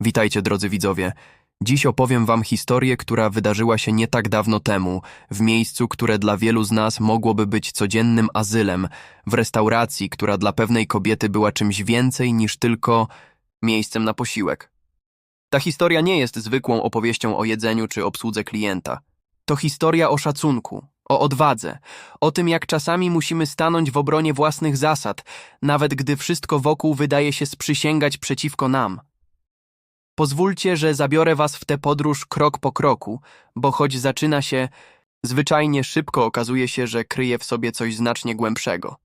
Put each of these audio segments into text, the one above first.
Witajcie, drodzy widzowie. Dziś opowiem wam historię, która wydarzyła się nie tak dawno temu, w miejscu, które dla wielu z nas mogłoby być codziennym azylem, w restauracji, która dla pewnej kobiety była czymś więcej niż tylko miejscem na posiłek. Ta historia nie jest zwykłą opowieścią o jedzeniu czy obsłudze klienta. To historia o szacunku, o odwadze, o tym, jak czasami musimy stanąć w obronie własnych zasad, nawet gdy wszystko wokół wydaje się sprzysięgać przeciwko nam. Pozwólcie, że zabiorę was w tę podróż krok po kroku, bo choć zaczyna się, zwyczajnie szybko okazuje się, że kryje w sobie coś znacznie głębszego.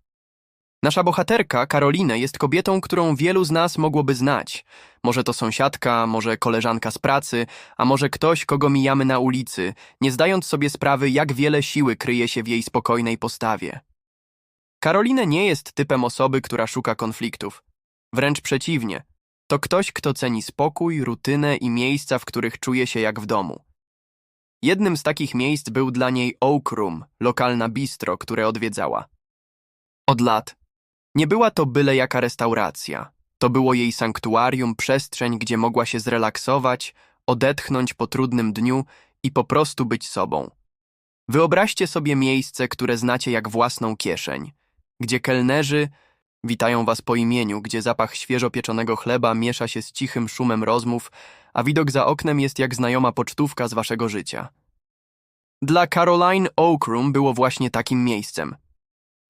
Nasza bohaterka, Karolinę, jest kobietą, którą wielu z nas mogłoby znać. Może to sąsiadka, może koleżanka z pracy, a może ktoś, kogo mijamy na ulicy, nie zdając sobie sprawy, jak wiele siły kryje się w jej spokojnej postawie. Karolinę nie jest typem osoby, która szuka konfliktów. Wręcz przeciwnie. To ktoś, kto ceni spokój, rutynę i miejsca, w których czuje się jak w domu. Jednym z takich miejsc był dla niej Oak Room, lokalna bistro, które odwiedzała. Od lat. Nie była to byle jaka restauracja. To było jej sanktuarium, przestrzeń, gdzie mogła się zrelaksować, odetchnąć po trudnym dniu i po prostu być sobą. Wyobraźcie sobie miejsce, które znacie jak własną kieszeń, gdzie kelnerzy Witają was po imieniu, gdzie zapach świeżo pieczonego chleba miesza się z cichym szumem rozmów, a widok za oknem jest jak znajoma pocztówka z waszego życia. Dla Caroline Oak Room było właśnie takim miejscem.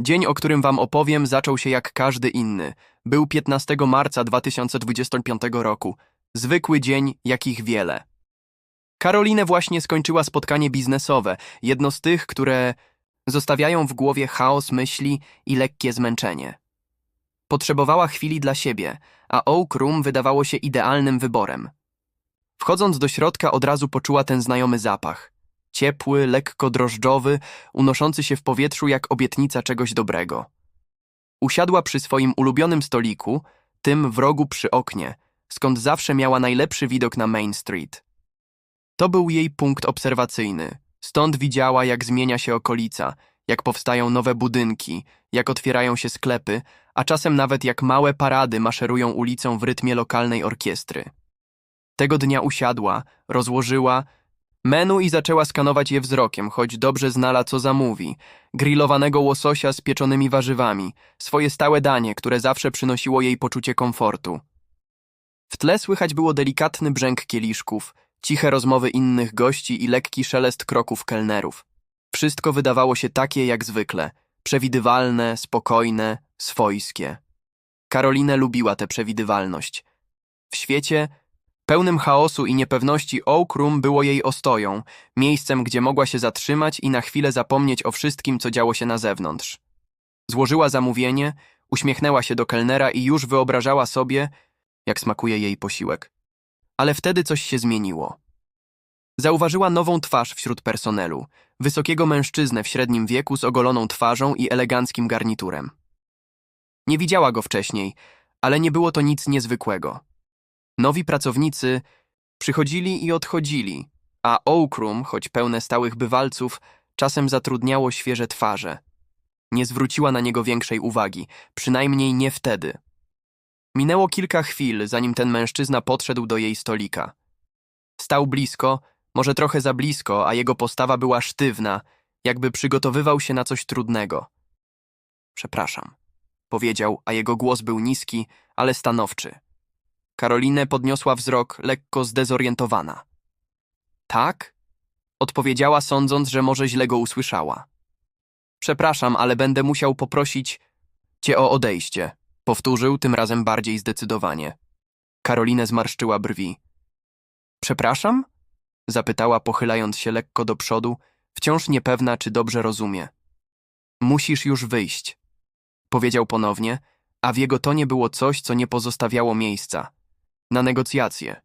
Dzień, o którym wam opowiem, zaczął się jak każdy inny. Był 15 marca 2025 roku. Zwykły dzień, jakich wiele. Karolinę właśnie skończyła spotkanie biznesowe, jedno z tych, które zostawiają w głowie chaos myśli i lekkie zmęczenie. Potrzebowała chwili dla siebie, a Oak Room wydawało się idealnym wyborem. Wchodząc do środka od razu poczuła ten znajomy zapach. Ciepły, lekko drożdżowy, unoszący się w powietrzu jak obietnica czegoś dobrego. Usiadła przy swoim ulubionym stoliku, tym w rogu przy oknie, skąd zawsze miała najlepszy widok na Main Street. To był jej punkt obserwacyjny. Stąd widziała, jak zmienia się okolica, jak powstają nowe budynki, jak otwierają się sklepy, a czasem nawet jak małe parady maszerują ulicą w rytmie lokalnej orkiestry. Tego dnia usiadła, rozłożyła menu i zaczęła skanować je wzrokiem, choć dobrze znała, co zamówi. Grillowanego łososia z pieczonymi warzywami, swoje stałe danie, które zawsze przynosiło jej poczucie komfortu. W tle słychać było delikatny brzęk kieliszków, ciche rozmowy innych gości i lekki szelest kroków kelnerów. Wszystko wydawało się takie jak zwykle, przewidywalne, spokojne, swojskie. Karolinę lubiła tę przewidywalność. W świecie, pełnym chaosu i niepewności Oak Room było jej ostoją, miejscem, gdzie mogła się zatrzymać i na chwilę zapomnieć o wszystkim, co działo się na zewnątrz. Złożyła zamówienie, uśmiechnęła się do kelnera i już wyobrażała sobie, jak smakuje jej posiłek. Ale wtedy coś się zmieniło. Zauważyła nową twarz wśród personelu, wysokiego mężczyznę w średnim wieku z ogoloną twarzą i eleganckim garniturem. Nie widziała go wcześniej, ale nie było to nic niezwykłego. Nowi pracownicy przychodzili i odchodzili, a Oak Room, choć pełne stałych bywalców, czasem zatrudniało świeże twarze. Nie zwróciła na niego większej uwagi, przynajmniej nie wtedy. Minęło kilka chwil, zanim ten mężczyzna podszedł do jej stolika. Stał blisko, może trochę za blisko, a jego postawa była sztywna, jakby przygotowywał się na coś trudnego. Przepraszam, powiedział, a jego głos był niski, ale stanowczy. Karolinę podniosła wzrok, lekko zdezorientowana. Tak? Odpowiedziała, sądząc, że może źle go usłyszała. Przepraszam, ale będę musiał poprosić cię o odejście, powtórzył tym razem bardziej zdecydowanie. Karolinę zmarszczyła brwi. Przepraszam? Zapytała, pochylając się lekko do przodu, wciąż niepewna, czy dobrze rozumie. Musisz już wyjść, powiedział ponownie, a w jego tonie było coś, co nie pozostawiało miejsca. Na negocjacje.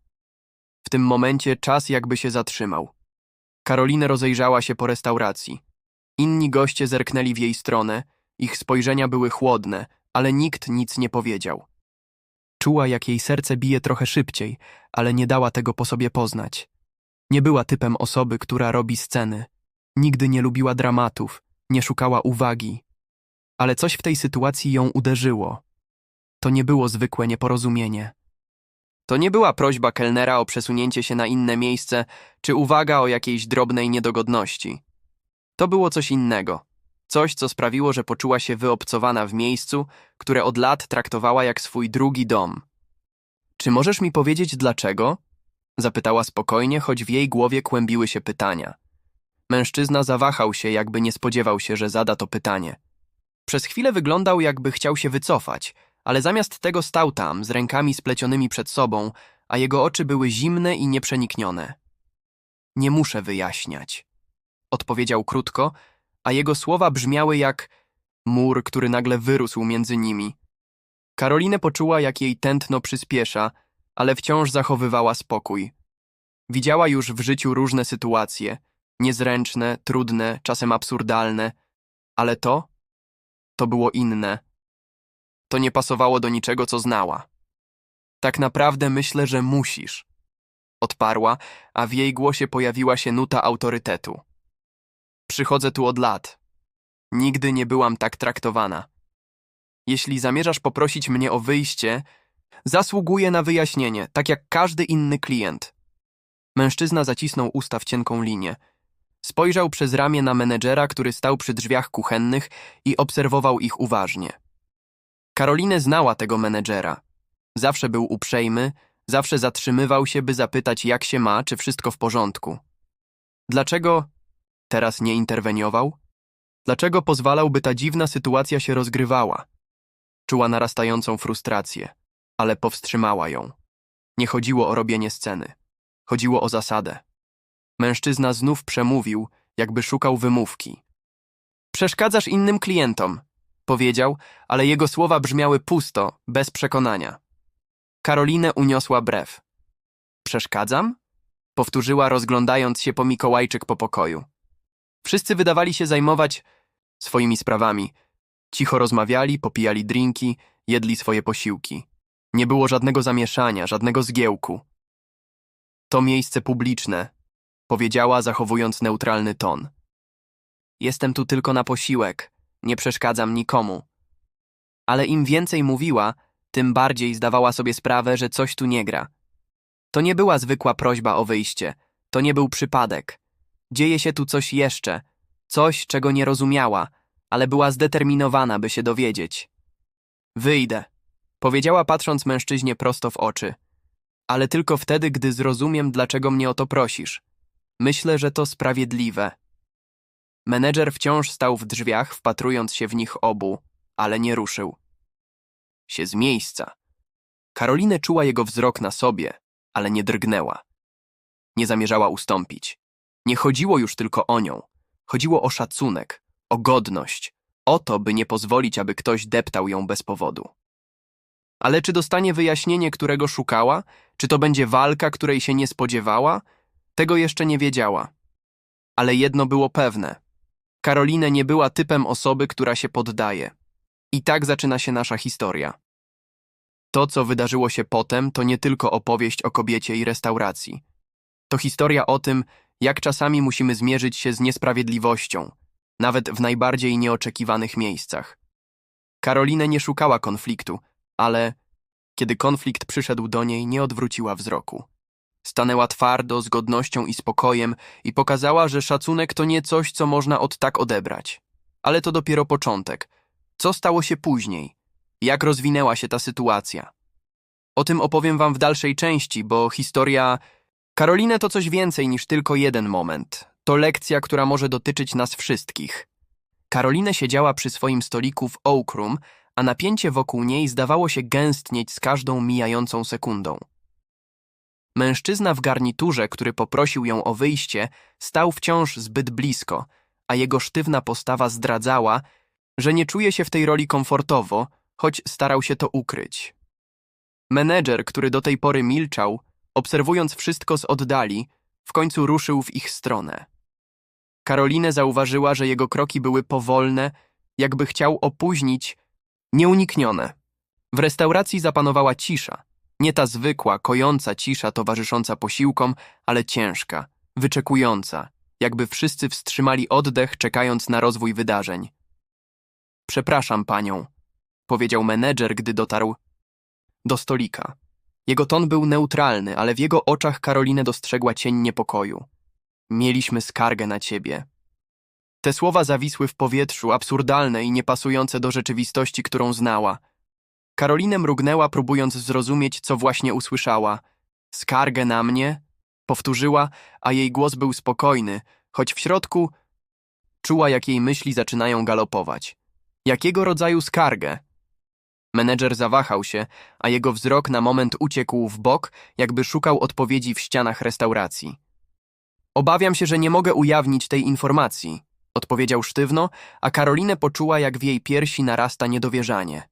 W tym momencie czas jakby się zatrzymał. Karolina rozejrzała się po restauracji. Inni goście zerknęli w jej stronę, ich spojrzenia były chłodne, ale nikt nic nie powiedział. Czuła, jak jej serce bije trochę szybciej, ale nie dała tego po sobie poznać. Nie była typem osoby, która robi sceny. Nigdy nie lubiła dramatów, nie szukała uwagi. Ale coś w tej sytuacji ją uderzyło. To nie było zwykłe nieporozumienie. To nie była prośba kelnera o przesunięcie się na inne miejsce, czy uwaga o jakiejś drobnej niedogodności. To było coś innego. Coś, co sprawiło, że poczuła się wyobcowana w miejscu, które od lat traktowała jak swój drugi dom. Czy możesz mi powiedzieć dlaczego? Zapytała spokojnie, choć w jej głowie kłębiły się pytania. Mężczyzna zawahał się, jakby nie spodziewał się, że zada to pytanie. Przez chwilę wyglądał, jakby chciał się wycofać, ale zamiast tego stał tam, z rękami splecionymi przed sobą, a jego oczy były zimne i nieprzeniknione. Nie muszę wyjaśniać. Odpowiedział krótko, a jego słowa brzmiały jak mur, który nagle wyrósł między nimi. Karolinę poczuła, jak jej tętno przyspiesza, ale wciąż zachowywała spokój. Widziała już w życiu różne sytuacje, niezręczne, trudne, czasem absurdalne, ale to, to było inne. To nie pasowało do niczego, co znała. Tak naprawdę myślę, że musisz. Odparła, a w jej głosie pojawiła się nuta autorytetu. Przychodzę tu od lat. Nigdy nie byłam tak traktowana. Jeśli zamierzasz poprosić mnie o wyjście, zasługuję na wyjaśnienie, tak jak każdy inny klient. Mężczyzna zacisnął usta w cienką linię. Spojrzał przez ramię na menedżera, który stał przy drzwiach kuchennych i obserwował ich uważnie. Karolinę znała tego menedżera. Zawsze był uprzejmy, zawsze zatrzymywał się, by zapytać, jak się ma, czy wszystko w porządku. Dlaczego teraz nie interweniował? Dlaczego pozwalał, by ta dziwna sytuacja się rozgrywała? Czuła narastającą frustrację, ale powstrzymała ją. Nie chodziło o robienie sceny. Chodziło o zasadę. Mężczyzna znów przemówił, jakby szukał wymówki. Przeszkadzasz innym klientom, powiedział, ale jego słowa brzmiały pusto, bez przekonania. Karolinę uniosła brew. Przeszkadzam? Powtórzyła, rozglądając się po Mikołajczyk po pokoju. Wszyscy wydawali się zajmować swoimi sprawami. Cicho rozmawiali, popijali drinki, jedli swoje posiłki. Nie było żadnego zamieszania, żadnego zgiełku. To miejsce publiczne, powiedziała, zachowując neutralny ton. Jestem tu tylko na posiłek, nie przeszkadzam nikomu. Ale im więcej mówiła, tym bardziej zdawała sobie sprawę, że coś tu nie gra. To nie była zwykła prośba o wyjście, to nie był przypadek. Dzieje się tu coś jeszcze, coś, czego nie rozumiała, ale była zdeterminowana, by się dowiedzieć. Wyjdę, powiedziała patrząc mężczyźnie prosto w oczy. Ale tylko wtedy, gdy zrozumiem, dlaczego mnie o to prosisz. Myślę, że to sprawiedliwe. Menedżer wciąż stał w drzwiach, wpatrując się w nich obu, ale nie ruszył. Się z miejsca. Karolinę czuła jego wzrok na sobie, ale nie drgnęła. Nie zamierzała ustąpić. Nie chodziło już tylko o nią. Chodziło o szacunek, o godność, o to, by nie pozwolić, aby ktoś deptał ją bez powodu. Ale czy dostanie wyjaśnienie, którego szukała? Czy to będzie walka, której się nie spodziewała? Tego jeszcze nie wiedziała. Ale jedno było pewne. Karolinę nie była typem osoby, która się poddaje. I tak zaczyna się nasza historia. To, co wydarzyło się potem, to nie tylko opowieść o kobiecie i restauracji. To historia o tym, jak czasami musimy zmierzyć się z niesprawiedliwością, nawet w najbardziej nieoczekiwanych miejscach. Karolinę nie szukała konfliktu, ale kiedy konflikt przyszedł do niej, nie odwróciła wzroku. Stanęła twardo, z godnością i spokojem i pokazała, że szacunek to nie coś, co można od tak odebrać. Ale to dopiero początek. Co stało się później? Jak rozwinęła się ta sytuacja? O tym opowiem wam w dalszej części, bo historia Karolinę to coś więcej niż tylko jeden moment. To lekcja, która może dotyczyć nas wszystkich. Karolinę siedziała przy swoim stoliku w Oak Room, a napięcie wokół niej zdawało się gęstnieć z każdą mijającą sekundą. Mężczyzna w garniturze, który poprosił ją o wyjście, stał wciąż zbyt blisko, a jego sztywna postawa zdradzała, że nie czuje się w tej roli komfortowo, choć starał się to ukryć. Menedżer, który do tej pory milczał, obserwując wszystko z oddali, w końcu ruszył w ich stronę. Karolinę zauważyła, że jego kroki były powolne, jakby chciał opóźnić, nieuniknione. W restauracji zapanowała cisza. Nie ta zwykła, kojąca cisza towarzysząca posiłkom, ale ciężka, wyczekująca, jakby wszyscy wstrzymali oddech, czekając na rozwój wydarzeń. Przepraszam panią, powiedział menedżer, gdy dotarł do stolika. Jego ton był neutralny, ale w jego oczach Karolinę dostrzegła cień niepokoju. Mieliśmy skargę na ciebie. Te słowa zawisły w powietrzu, absurdalne i niepasujące do rzeczywistości, którą znała. Karolinę mrugnęła, próbując zrozumieć, co właśnie usłyszała. Skargę na mnie? Powtórzyła, a jej głos był spokojny, choć w środku czuła, jak jej myśli zaczynają galopować. Jakiego rodzaju skargę? Menedżer zawahał się, a jego wzrok na moment uciekł w bok, jakby szukał odpowiedzi w ścianach restauracji. Obawiam się, że nie mogę ujawnić tej informacji, odpowiedział sztywno, a Karolinę poczuła, jak w jej piersi narasta niedowierzanie.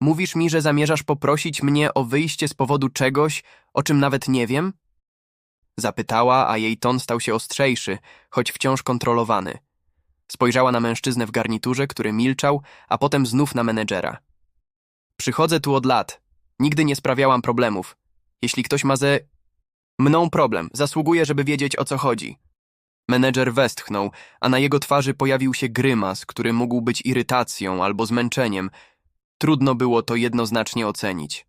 Mówisz mi, że zamierzasz poprosić mnie o wyjście z powodu czegoś, o czym nawet nie wiem? Zapytała, a jej ton stał się ostrzejszy, choć wciąż kontrolowany. Spojrzała na mężczyznę w garniturze, który milczał, a potem znów na menedżera. Przychodzę tu od lat. Nigdy nie sprawiałam problemów. Jeśli ktoś ma ze mną problem, zasługuje, żeby wiedzieć o co chodzi. Menedżer westchnął, a na jego twarzy pojawił się grymas, który mógł być irytacją albo zmęczeniem. Trudno było to jednoznacznie ocenić.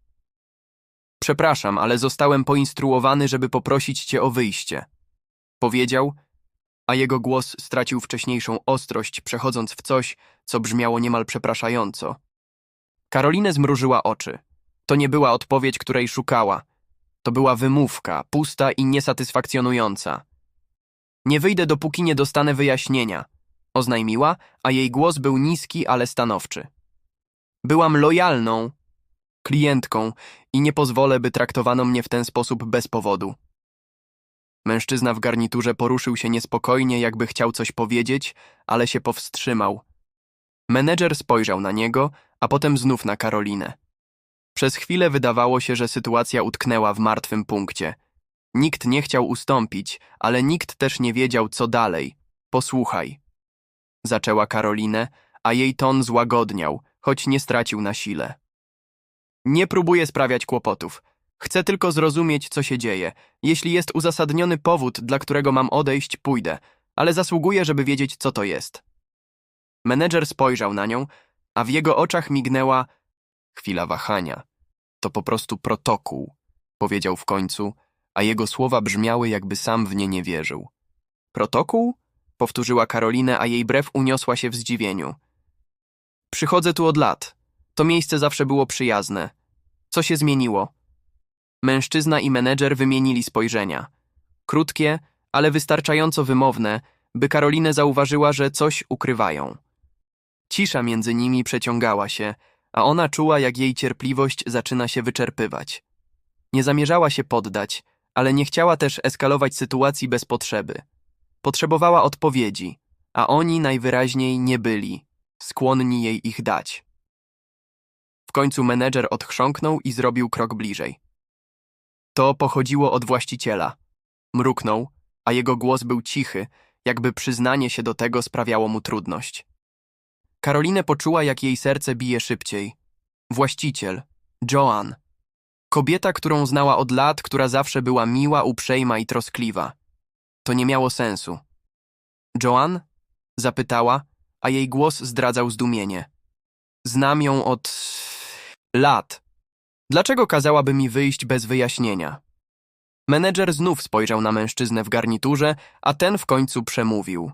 Przepraszam, ale zostałem poinstruowany, żeby poprosić cię o wyjście. Powiedział, a jego głos stracił wcześniejszą ostrość, przechodząc w coś, co brzmiało niemal przepraszająco. Karolinę zmrużyła oczy. To nie była odpowiedź, której szukała. To była wymówka, pusta i niesatysfakcjonująca. Nie wyjdę, dopóki nie dostanę wyjaśnienia, oznajmiła, a jej głos był niski, ale stanowczy. Byłam lojalną klientką i nie pozwolę, by traktowano mnie w ten sposób bez powodu. Mężczyzna w garniturze poruszył się niespokojnie, jakby chciał coś powiedzieć, ale się powstrzymał. Menedżer spojrzał na niego, a potem znów na Karolinę. Przez chwilę wydawało się, że sytuacja utknęła w martwym punkcie. Nikt nie chciał ustąpić, ale nikt też nie wiedział, co dalej. Posłuchaj. Zaczęła Karolinę, a jej ton złagodniał, choć nie stracił na sile. Nie próbuję sprawiać kłopotów. Chcę tylko zrozumieć, co się dzieje. Jeśli jest uzasadniony powód, dla którego mam odejść, pójdę, ale zasługuję, żeby wiedzieć, co to jest. Menedżer spojrzał na nią, a w jego oczach mignęła chwila wahania. To po prostu protokół, powiedział w końcu, a jego słowa brzmiały, jakby sam w nie nie wierzył. Protokół? powtórzyła Karolinę, a jej brew uniosła się w zdziwieniu. Przychodzę tu od lat. To miejsce zawsze było przyjazne. Co się zmieniło? Mężczyzna i menedżer wymienili spojrzenia. Krótkie, ale wystarczająco wymowne, by Karolinę zauważyła, że coś ukrywają. Cisza między nimi przeciągała się, a ona czuła, jak jej cierpliwość zaczyna się wyczerpywać. Nie zamierzała się poddać, ale nie chciała też eskalować sytuacji bez potrzeby. Potrzebowała odpowiedzi, a oni najwyraźniej nie byli, skłonni jej ich dać. W końcu menedżer odchrząknął i zrobił krok bliżej. To pochodziło od właściciela. Mruknął, a jego głos był cichy, jakby przyznanie się do tego sprawiało mu trudność. Karolinę poczuła, jak jej serce bije szybciej. Właściciel, Joan. Kobieta, którą znała od lat, która zawsze była miła, uprzejma i troskliwa. To nie miało sensu. Joan? Zapytała, a jej głos zdradzał zdumienie. Znam ją od... lat. Dlaczego kazałaby mi wyjść bez wyjaśnienia? Menedżer znów spojrzał na mężczyznę w garniturze, a ten w końcu przemówił.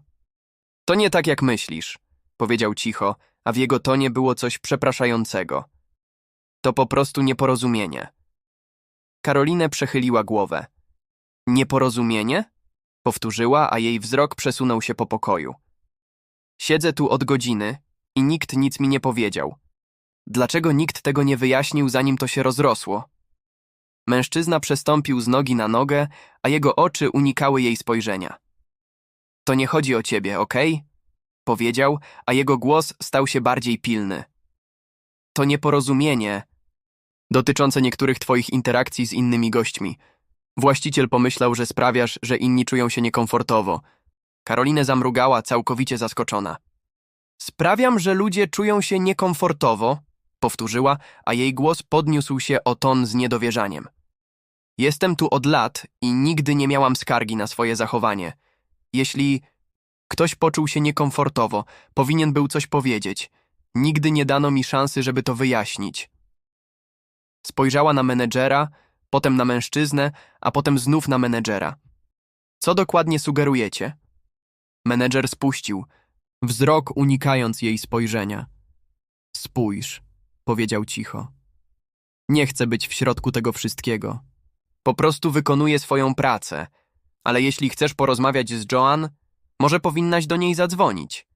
To nie tak, jak myślisz powiedział cicho, a w jego tonie było coś przepraszającego. To po prostu nieporozumienie. Karolinę przechyliła głowę. Nieporozumienie? Powtórzyła, a jej wzrok przesunął się po pokoju. Siedzę tu od godziny i nikt nic mi nie powiedział. Dlaczego nikt tego nie wyjaśnił, zanim to się rozrosło? Mężczyzna przestąpił z nogi na nogę, a jego oczy unikały jej spojrzenia. To nie chodzi o ciebie, okej? Okay? powiedział, a jego głos stał się bardziej pilny. To nieporozumienie dotyczące niektórych twoich interakcji z innymi gośćmi. Właściciel pomyślał, że sprawiasz, że inni czują się niekomfortowo. Karolinę zamrugała, całkowicie zaskoczona. Sprawiam, że ludzie czują się niekomfortowo, powtórzyła, a jej głos podniósł się o ton z niedowierzaniem. Jestem tu od lat i nigdy nie miałam skargi na swoje zachowanie. Jeśli Ktoś poczuł się niekomfortowo, powinien był coś powiedzieć. Nigdy nie dano mi szansy, żeby to wyjaśnić. Spojrzała na menedżera, potem na mężczyznę, a potem znów na menedżera. Co dokładnie sugerujecie? Menedżer spuścił, wzrok unikając jej spojrzenia. Spójrz, powiedział cicho. Nie chcę być w środku tego wszystkiego. Po prostu wykonuję swoją pracę, ale jeśli chcesz porozmawiać z Joan, może powinnaś do niej zadzwonić.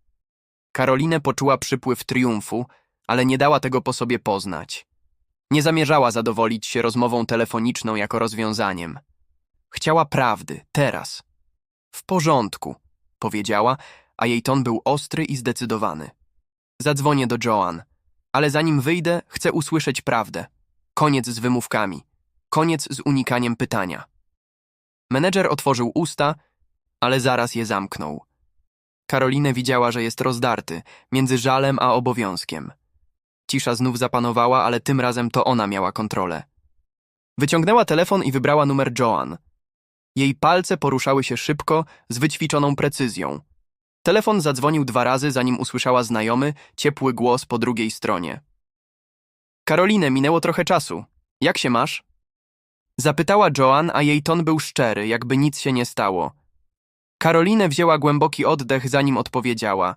Karolinę poczuła przypływ triumfu, ale nie dała tego po sobie poznać. Nie zamierzała zadowolić się rozmową telefoniczną jako rozwiązaniem. Chciała prawdy, teraz. W porządku, powiedziała, a jej ton był ostry i zdecydowany. Zadzwonię do Joan, ale zanim wyjdę, chcę usłyszeć prawdę. Koniec z wymówkami. Koniec z unikaniem pytania. Menedżer otworzył usta, ale zaraz je zamknął. Karolinę widziała, że jest rozdarty między żalem a obowiązkiem. Cisza znów zapanowała, ale tym razem to ona miała kontrolę. Wyciągnęła telefon i wybrała numer Joan. Jej palce poruszały się szybko, z wyćwiczoną precyzją. Telefon zadzwonił dwa razy, zanim usłyszała znajomy, ciepły głos po drugiej stronie. Karolinę, minęło trochę czasu. Jak się masz? Zapytała Joan, a jej ton był szczery, jakby nic się nie stało. Karolinę wzięła głęboki oddech, zanim odpowiedziała.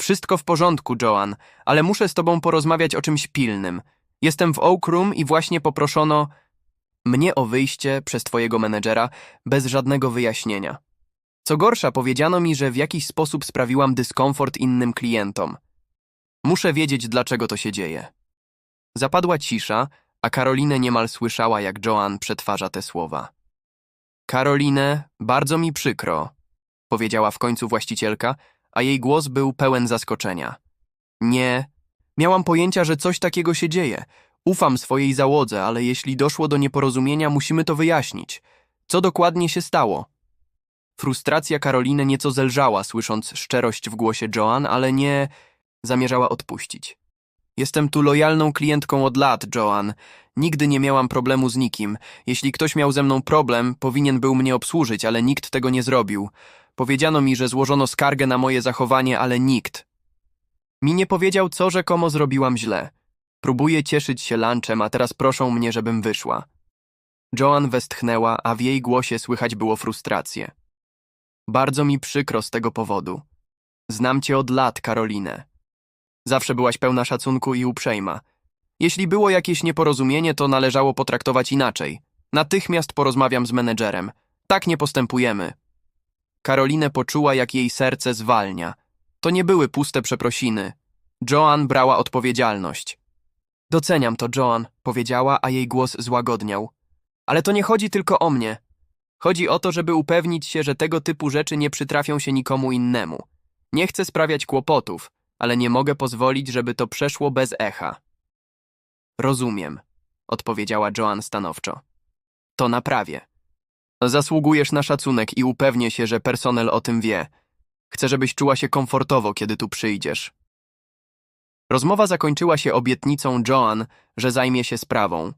Wszystko w porządku, Joan, ale muszę z tobą porozmawiać o czymś pilnym. Jestem w Oak Room i właśnie poproszono mnie o wyjście przez twojego menedżera bez żadnego wyjaśnienia. Co gorsza, powiedziano mi, że w jakiś sposób sprawiłam dyskomfort innym klientom. Muszę wiedzieć, dlaczego to się dzieje. Zapadła cisza, a Karolinę niemal słyszała, jak Joan przetwarza te słowa. Karolinę, bardzo mi przykro, powiedziała w końcu właścicielka, a jej głos był pełen zaskoczenia. Nie, miałam pojęcia, że coś takiego się dzieje. Ufam swojej załodze, ale jeśli doszło do nieporozumienia, musimy to wyjaśnić. Co dokładnie się stało? Frustracja Karoliny nieco zelżała, słysząc szczerość w głosie Joan, ale nie zamierzała odpuścić. Jestem tu lojalną klientką od lat, Joan. Nigdy nie miałam problemu z nikim. Jeśli ktoś miał ze mną problem, powinien był mnie obsłużyć, ale nikt tego nie zrobił. Powiedziano mi, że złożono skargę na moje zachowanie, ale nikt. Mi nie powiedział, co rzekomo zrobiłam źle. Próbuję cieszyć się lunchem, a teraz proszą mnie, żebym wyszła. Joan westchnęła, a w jej głosie słychać było frustrację. Bardzo mi przykro z tego powodu. Znam cię od lat, Karolinę. Zawsze byłaś pełna szacunku i uprzejma. Jeśli było jakieś nieporozumienie, to należało potraktować inaczej. Natychmiast porozmawiam z menedżerem. Tak nie postępujemy. Karolinę poczuła, jak jej serce zwalnia. To nie były puste przeprosiny. Joan brała odpowiedzialność. Doceniam to, Joan, powiedziała, a jej głos złagodniał. Ale to nie chodzi tylko o mnie. Chodzi o to, żeby upewnić się, że tego typu rzeczy nie przytrafią się nikomu innemu. Nie chcę sprawiać kłopotów, ale nie mogę pozwolić, żeby to przeszło bez echa. Rozumiem, odpowiedziała Joan stanowczo. To naprawię. Zasługujesz na szacunek i upewnię się, że personel o tym wie. Chcę, żebyś czuła się komfortowo, kiedy tu przyjdziesz. Rozmowa zakończyła się obietnicą Joan, że zajmie się sprawą.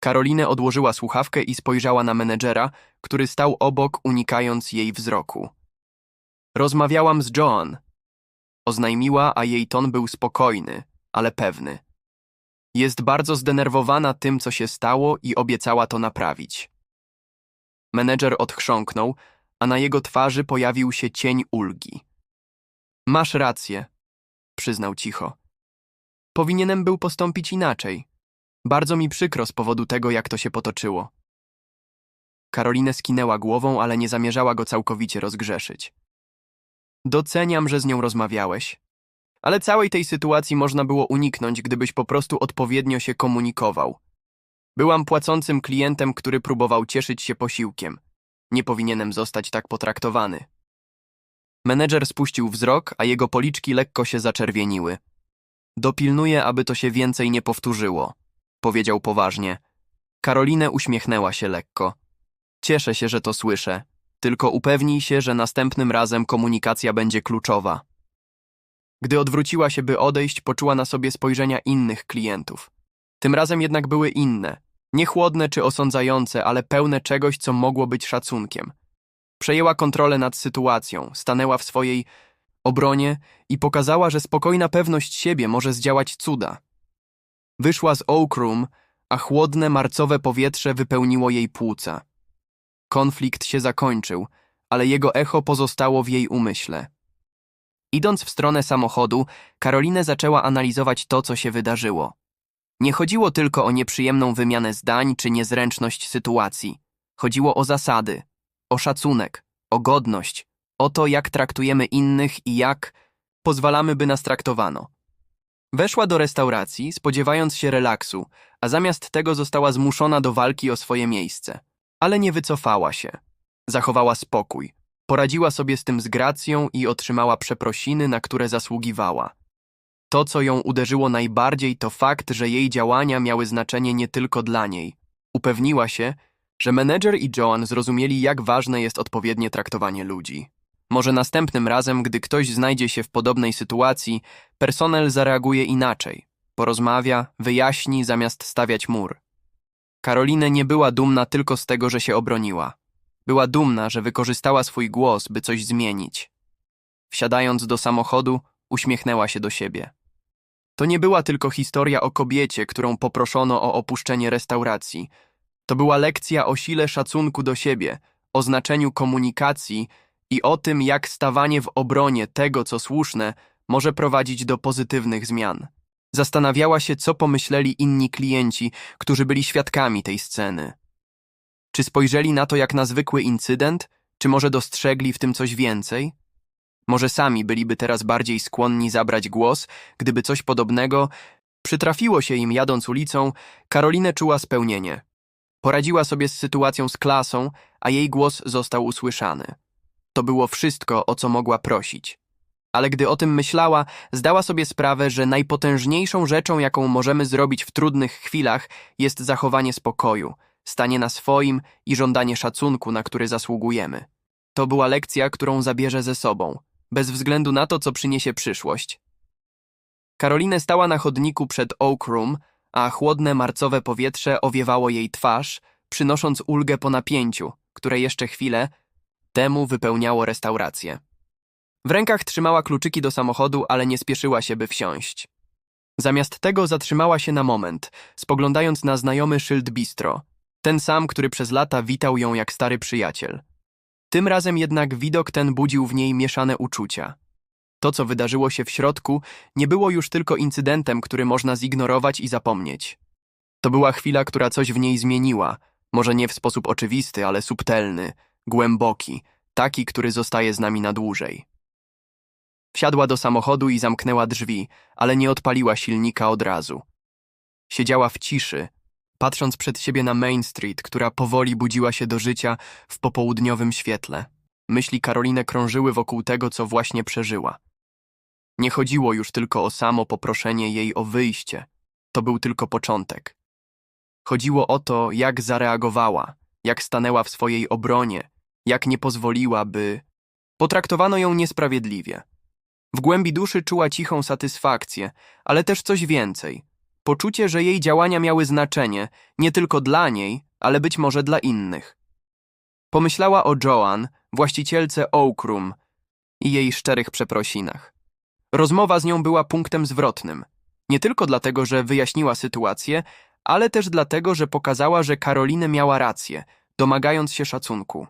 Karolinę odłożyła słuchawkę i spojrzała na menedżera, który stał obok, unikając jej wzroku. Rozmawiałam z Joan. Oznajmiła, a jej ton był spokojny, ale pewny. Jest bardzo zdenerwowana tym, co się stało i obiecała to naprawić. Menedżer odchrząknął, a na jego twarzy pojawił się cień ulgi. Masz rację, przyznał cicho. Powinienem był postąpić inaczej. Bardzo mi przykro z powodu tego, jak to się potoczyło. Karolinę skinęła głową, ale nie zamierzała go całkowicie rozgrzeszyć. Doceniam, że z nią rozmawiałeś. Ale całej tej sytuacji można było uniknąć, gdybyś po prostu odpowiednio się komunikował. Byłam płacącym klientem, który próbował cieszyć się posiłkiem. Nie powinienem zostać tak potraktowany. Menedżer spuścił wzrok, a jego policzki lekko się zaczerwieniły. Dopilnuję, aby to się więcej nie powtórzyło, powiedział poważnie. Karolinę uśmiechnęła się lekko. Cieszę się, że to słyszę. Tylko upewnij się, że następnym razem komunikacja będzie kluczowa. Gdy odwróciła się, by odejść, poczuła na sobie spojrzenia innych klientów. Tym razem jednak były inne. Nie chłodne czy osądzające, ale pełne czegoś, co mogło być szacunkiem. Przejęła kontrolę nad sytuacją, stanęła w swojej obronie i pokazała, że spokojna pewność siebie może zdziałać cuda. Wyszła z Oak Room, a chłodne, marcowe powietrze wypełniło jej płuca. Konflikt się zakończył, ale jego echo pozostało w jej umyśle. Idąc w stronę samochodu, Karolinę zaczęła analizować to, co się wydarzyło. Nie chodziło tylko o nieprzyjemną wymianę zdań czy niezręczność sytuacji. Chodziło o zasady, o szacunek, o godność, o to, jak traktujemy innych i jak pozwalamy, by nas traktowano. Weszła do restauracji, spodziewając się relaksu, a zamiast tego została zmuszona do walki o swoje miejsce. Ale nie wycofała się. Zachowała spokój. Poradziła sobie z tym z gracją i otrzymała przeprosiny, na które zasługiwała. To, co ją uderzyło najbardziej, to fakt, że jej działania miały znaczenie nie tylko dla niej. Upewniła się, że menedżer i Joan zrozumieli, jak ważne jest odpowiednie traktowanie ludzi. Może następnym razem, gdy ktoś znajdzie się w podobnej sytuacji, personel zareaguje inaczej. Porozmawia, wyjaśni, zamiast stawiać mur. Karolinę nie była dumna tylko z tego, że się obroniła. Była dumna, że wykorzystała swój głos, by coś zmienić. Wsiadając do samochodu, uśmiechnęła się do siebie. To nie była tylko historia o kobiecie, którą poproszono o opuszczenie restauracji. To była lekcja o sile szacunku do siebie, o znaczeniu komunikacji i o tym, jak stawanie w obronie tego, co słuszne, może prowadzić do pozytywnych zmian. Zastanawiała się, co pomyśleli inni klienci, którzy byli świadkami tej sceny. Czy spojrzeli na to jak na zwykły incydent, czy może dostrzegli w tym coś więcej? Może sami byliby teraz bardziej skłonni zabrać głos, gdyby coś podobnego przytrafiło się im jadąc ulicą, Karolinę czuła spełnienie. Poradziła sobie z sytuacją z klasą, a jej głos został usłyszany. To było wszystko, o co mogła prosić. Ale gdy o tym myślała, zdała sobie sprawę, że najpotężniejszą rzeczą, jaką możemy zrobić w trudnych chwilach, jest zachowanie spokoju, stanie na swoim i żądanie szacunku, na który zasługujemy. To była lekcja, którą zabierze ze sobą, bez względu na to, co przyniesie przyszłość. Karolinę stała na chodniku przed Oak Room, a chłodne marcowe powietrze owiewało jej twarz, przynosząc ulgę po napięciu, które jeszcze chwilę temu wypełniało restaurację. W rękach trzymała kluczyki do samochodu, ale nie spieszyła się, by wsiąść. Zamiast tego zatrzymała się na moment, spoglądając na znajomy szyld bistro, ten sam, który przez lata witał ją jak stary przyjaciel. Tym razem jednak widok ten budził w niej mieszane uczucia. To, co wydarzyło się w środku, nie było już tylko incydentem, który można zignorować i zapomnieć. To była chwila, która coś w niej zmieniła, może nie w sposób oczywisty, ale subtelny, głęboki, taki, który zostaje z nami na dłużej. Wsiadła do samochodu i zamknęła drzwi, ale nie odpaliła silnika od razu. Siedziała w ciszy, patrząc przed siebie na Main Street, która powoli budziła się do życia w popołudniowym świetle. Myśli Karolinę krążyły wokół tego, co właśnie przeżyła. Nie chodziło już tylko o samo poproszenie jej o wyjście. To był tylko początek. Chodziło o to, jak zareagowała, jak stanęła w swojej obronie, jak nie pozwoliła, by... Potraktowano ją niesprawiedliwie. W głębi duszy czuła cichą satysfakcję, ale też coś więcej. Poczucie, że jej działania miały znaczenie, nie tylko dla niej, ale być może dla innych. Pomyślała o Joan, właścicielce Oak Room i jej szczerych przeprosinach. Rozmowa z nią była punktem zwrotnym. Nie tylko dlatego, że wyjaśniła sytuację, ale też dlatego, że pokazała, że Karolinę miała rację, domagając się szacunku.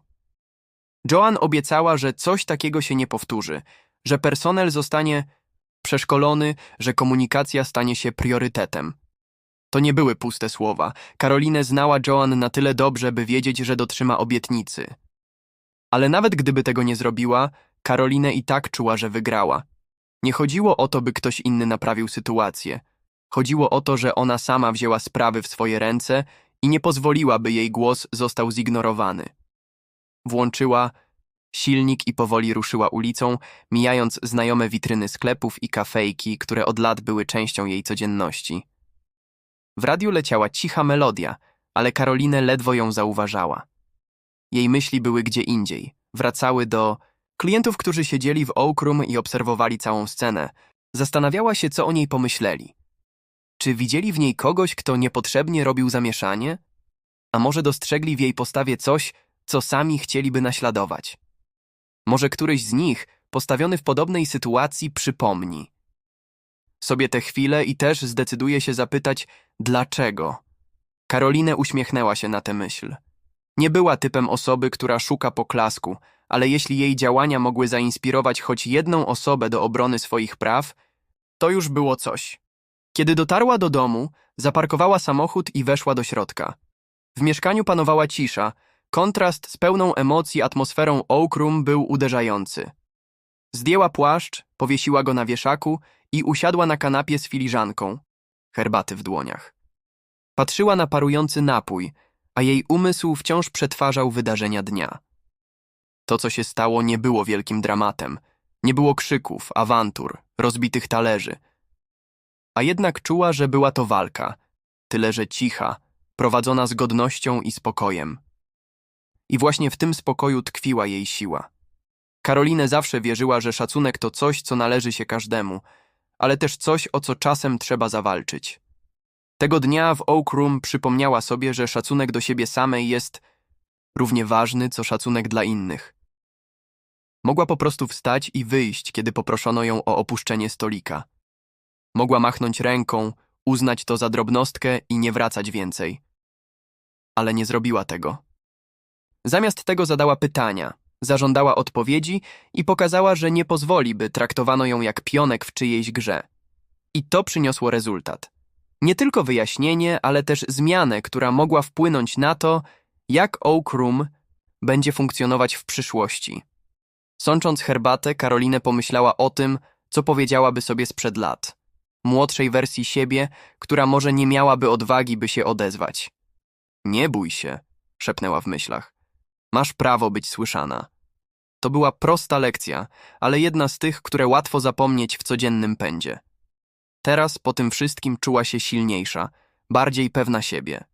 Joan obiecała, że coś takiego się nie powtórzy, że personel zostanie przeszkolony, że komunikacja stanie się priorytetem. To nie były puste słowa. Karolinę znała Joan na tyle dobrze, by wiedzieć, że dotrzyma obietnicy. Ale nawet gdyby tego nie zrobiła, Karolinę i tak czuła, że wygrała. Nie chodziło o to, by ktoś inny naprawił sytuację. Chodziło o to, że ona sama wzięła sprawy w swoje ręce i nie pozwoliła, by jej głos został zignorowany. Włączyła silnik i powoli ruszyła ulicą, mijając znajome witryny sklepów i kafejki, które od lat były częścią jej codzienności. W radiu leciała cicha melodia, ale Karolinę ledwo ją zauważała. Jej myśli były gdzie indziej. Wracały do klientów, którzy siedzieli w Oak Room i obserwowali całą scenę. Zastanawiała się, co o niej pomyśleli. Czy widzieli w niej kogoś, kto niepotrzebnie robił zamieszanie? A może dostrzegli w jej postawie coś, co sami chcieliby naśladować? Może któryś z nich, postawiony w podobnej sytuacji, przypomni sobie tę chwilę i też zdecyduje się zapytać, dlaczego. Karolinę uśmiechnęła się na tę myśl. Nie była typem osoby, która szuka poklasku, ale jeśli jej działania mogły zainspirować choć jedną osobę do obrony swoich praw, to już było coś. Kiedy dotarła do domu, zaparkowała samochód i weszła do środka. W mieszkaniu panowała cisza, kontrast z pełną emocji atmosferą Oak Room był uderzający. Zdjęła płaszcz, powiesiła go na wieszaku i usiadła na kanapie z filiżanką, herbaty w dłoniach. Patrzyła na parujący napój, a jej umysł wciąż przetwarzał wydarzenia dnia. To, co się stało, nie było wielkim dramatem. Nie było krzyków, awantur, rozbitych talerzy. A jednak czuła, że była to walka, tyle że cicha, prowadzona z godnością i spokojem. I właśnie w tym spokoju tkwiła jej siła. Karolinę zawsze wierzyła, że szacunek to coś, co należy się każdemu, ale też coś, o co czasem trzeba zawalczyć. Tego dnia w Oak Room przypomniała sobie, że szacunek do siebie samej jest równie ważny, co szacunek dla innych. Mogła po prostu wstać i wyjść, kiedy poproszono ją o opuszczenie stolika. Mogła machnąć ręką, uznać to za drobnostkę i nie wracać więcej. Ale nie zrobiła tego. Zamiast tego zadała pytania, zażądała odpowiedzi i pokazała, że nie pozwoli, by traktowano ją jak pionek w czyjejś grze. I to przyniosło rezultat. Nie tylko wyjaśnienie, ale też zmianę, która mogła wpłynąć na to, jak Oak Room będzie funkcjonować w przyszłości. Sącząc herbatę, Karolinę pomyślała o tym, co powiedziałaby sobie sprzed lat. Młodszej wersji siebie, która może nie miałaby odwagi, by się odezwać. Nie bój się, szepnęła w myślach. Masz prawo być słyszana. To była prosta lekcja, ale jedna z tych, które łatwo zapomnieć w codziennym pędzie. Teraz po tym wszystkim czuła się silniejsza, bardziej pewna siebie.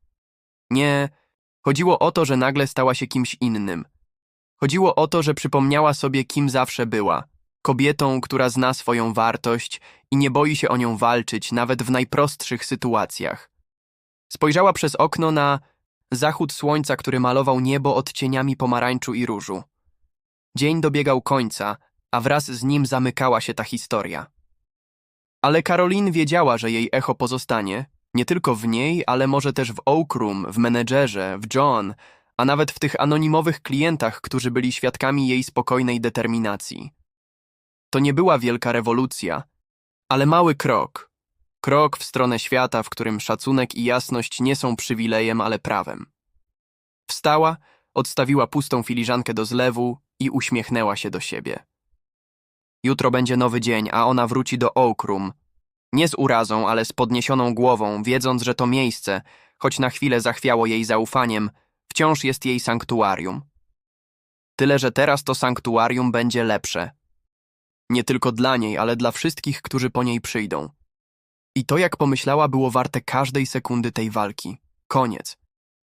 Nie, chodziło o to, że nagle stała się kimś innym. Chodziło o to, że przypomniała sobie, kim zawsze była. Kobietą, która zna swoją wartość i nie boi się o nią walczyć, nawet w najprostszych sytuacjach. Spojrzała przez okno na zachód słońca, który malował niebo odcieniami pomarańczu i różu. Dzień dobiegał końca, a wraz z nim zamykała się ta historia. Ale Caroline wiedziała, że jej echo pozostanie, nie tylko w niej, ale może też w Oak Room, w menedżerze, w John, a nawet w tych anonimowych klientach, którzy byli świadkami jej spokojnej determinacji. To nie była wielka rewolucja, ale mały krok. Krok w stronę świata, w którym szacunek i jasność nie są przywilejem, ale prawem. Wstała, odstawiła pustą filiżankę do zlewu i uśmiechnęła się do siebie. Jutro będzie nowy dzień, a ona wróci do Oak. Nie z urazą, ale z podniesioną głową, wiedząc, że to miejsce, choć na chwilę zachwiało jej zaufaniem, wciąż jest jej sanktuarium. Tyle, że teraz to sanktuarium będzie lepsze. Nie tylko dla niej, ale dla wszystkich, którzy po niej przyjdą. I to, jak pomyślała, było warte każdej sekundy tej walki. Koniec.